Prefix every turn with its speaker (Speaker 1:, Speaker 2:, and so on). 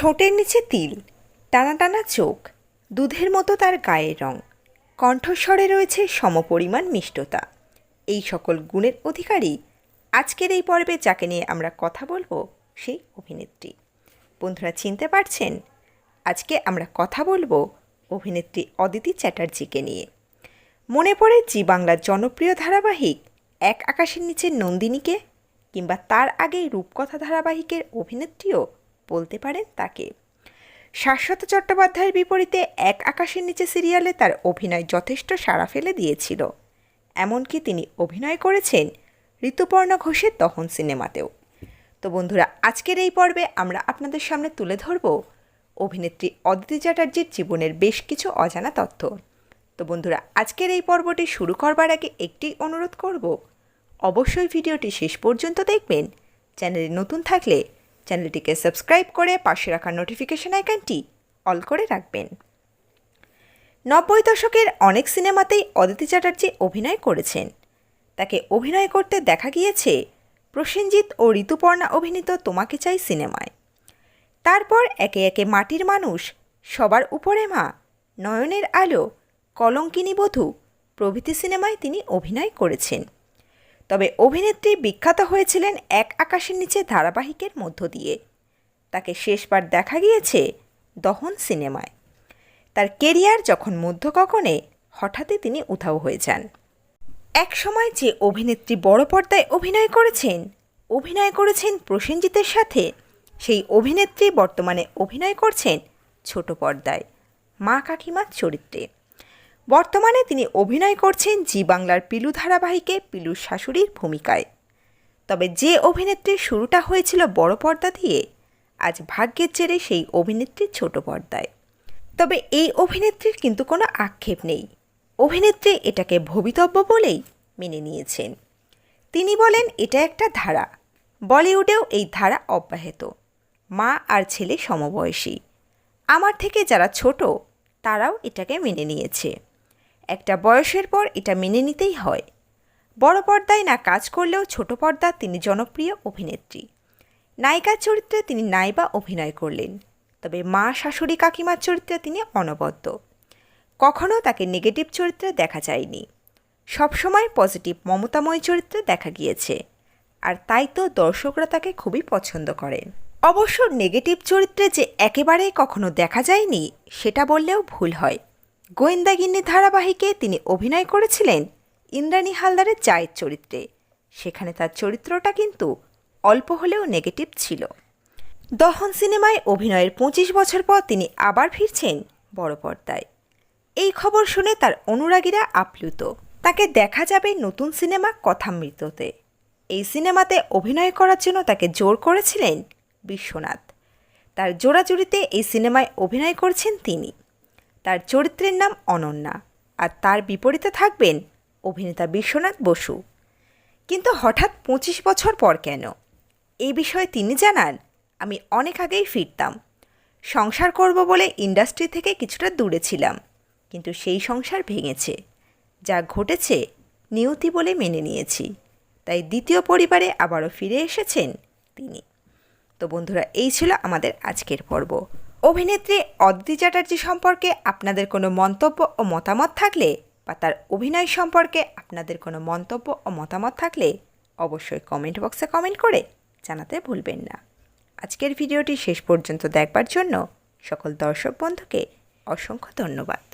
Speaker 1: ঠোঁটের নিচে তিল, টানা টানা চোখ, দুধের মতো তার গায়ের রং। কণ্ঠস্বরে রয়েছে সমপরিমাণ মিষ্টতা। এই সকল গুণের অধিকারী আজকের এই পর্বে যাকে নিয়ে আমরা কথা বলব সেই অভিনেত্রী। বন্ধুরা, চিনতে পারছেন? আজকে আমরা কথা বলব অভিনেত্রী অদিতি চ্যাটার্জিকে নিয়ে। মনে পড়ে জি বাংলার জনপ্রিয় ধারাবাহিক এক আকাশের নিচে নন্দিনীকে কিংবা তার আগেই রূপকথা ধারাবাহিকের অভিনেত্রীও বলতে পারেন তাকে। শাশ্বত চট্টোপাধ্যায়ের বিপরীতে এক আকাশের নিচে সিরিয়ালে তার অভিনয় যথেষ্ট সাড়া ফেলে দিয়েছিল। এমনকি তিনি অভিনয় করেছেন ঋতুপর্ণ ঘোষের দহন সিনেমাতেও। তো বন্ধুরা, আজকের এই পর্বে আমরা আপনাদের সামনে তুলে ধরব অভিনেত্রী অদিতি চ্যাটার্জির জীবনের বেশ কিছু অজানা তথ্য। তো বন্ধুরা, আজকের এই পর্বটি শুরু করবার আগে একটি অনুরোধ করব, অবশ্যই ভিডিওটি শেষ পর্যন্ত দেখবেন, চ্যানেলে নতুন থাকলে চ্যানেলটিকে সাবস্ক্রাইব করে পাশে রাখা নোটিফিকেশন আইকনটি অল করে রাখবেন। নব্বই দশকের অনেক সিনেমাতেই অদিতি চ্যাটার্জি অভিনয় করেছেন। তাকে অভিনয় করতে দেখা গিয়েছে প্রসেনজিৎ ও ঋতুপর্ণা অভিনীত তোমাকে চাই সিনেমায়। তারপর একে একে মাটির মানুষ, সবার উপরে মা, নয়নের আলো, কলঙ্কিনী বধূ প্রভৃতি সিনেমায় তিনি অভিনয় করেছেন। তবে অভিনেত্রী বিখ্যাত হয়েছিলেন এক আকাশের নিচে ধারাবাহিকের মধ্য দিয়ে। তাকে শেষবার দেখা গিয়েছে দহন সিনেমায়। তার কেরিয়ার যখন মধ্যকখনে হঠাৎই তিনি উধাও হয়ে যান। এক সময় যে অভিনেত্রী বড় পর্দায় অভিনয় করেছেন অভিনয় করেছেন প্রসেনজিতের সাথে, সেই অভিনেত্রী বর্তমানে অভিনয় করছেন ছোট পর্দায়, মা কাকিমার চরিত্রে। বর্তমানে তিনি অভিনয় করছেন জি বাংলার পিলু ধারাবাহিকে পিলুর শাশুড়ির ভূমিকায়। তবে যে অভিনেত্রীর শুরুটা হয়েছিল বড় পর্দা দিয়ে, আজ ভাগ্যের জেরে সেই অভিনেত্রীর ছোট পর্দায়। তবে এই অভিনেত্রীর কিন্তু কোনো আক্ষেপ নেই। অভিনেত্রী এটাকে ভবিতব্য বলেই মেনে নিয়েছেন। তিনি বলেন, এটা একটা ধারা। বলিউডেও এই ধারা অব্যাহত। মা আর ছেলে সমবয়সী। আমার থেকে যারা ছোট, তারাও এটাকে মেনে নিয়েছে। একটা বয়সের পর এটা মেনে নিতেই হয়। বড় পর্দায় না কাজ করলেও ছোট পর্দা তিনি জনপ্রিয় অভিনেত্রী। নায়িকার চরিত্রে তিনি নাইবা অভিনয় করলেন, তবে মা, শাশুড়ি, কাকিমার চরিত্রে তিনি অনবদ্য। কখনও তাকে নেগেটিভ চরিত্রে দেখা যায়নি। সবসময় পজিটিভ মমতাময় চরিত্রে দেখা গিয়েছে, আর তাই তো দর্শকরা তাকে খুবই পছন্দ করেন অবশ্য নেগেটিভ চরিত্রে যে একেবারেই কখনো দেখা যায়নি, সেটা বললেও ভুল হয়। গোয়েন্দাগিন্নি ধারাবাহিকে তিনি অভিনয় করেছিলেন ইন্দ্রাণী হালদারের চায়ের চরিত্রে। সেখানে তার চরিত্রটা কিন্তু অল্প হলেও নেগেটিভ ছিল। দহন সিনেমায় অভিনয়ের পঁচিশ বছর পর তিনি আবার ফিরছেন বড় পর্দায়। এই খবর শুনে তার অনুরাগীরা আপ্লুত। তাকে দেখা যাবে নতুন সিনেমা কথামৃততে। এই সিনেমাতে অভিনয় করার জন্য তাকে জোর করেছিলেন বিশ্বনাথ। তার জোড়াজুড়িতে এই সিনেমায় অভিনয় করছেন তিনি। তার চরিত্রের নাম অনন্যা আর তার বিপরীতে থাকবেন অভিনেতা বিশ্বনাথ বসু। কিন্তু হঠাৎ পঁচিশ বছর পর কেন? এই বিষয়ে তিনি জানান, আমি অনেক আগেই ফিরতাম। সংসার করব বলে ইন্ডাস্ট্রি থেকে কিছুটা দূরে ছিলাম, কিন্তু সেই সংসার ভেঙেছে। যা ঘটেছে নিয়তি বলে মেনে নিয়েছি, তাই দ্বিতীয় পরিবারে আবারও ফিরে এসেছেন তিনি। তো বন্ধুরা, এই ছিল আমাদের আজকের পর্ব। অভিনেত্রী অদিতি চ্যাটার্জি সম্পর্কে আপনাদের কোনো মন্তব্য ও মতামত থাকলে বা তার অভিনয় সম্পর্কে আপনাদের কোনো মন্তব্য ও মতামত থাকলে অবশ্যই কমেন্ট বক্সে কমেন্ট করে জানাতে ভুলবেন না। আজকের ভিডিওটি শেষ পর্যন্ত দেখবার জন্য সকল দর্শক বন্ধুকে অসংখ্য ধন্যবাদ।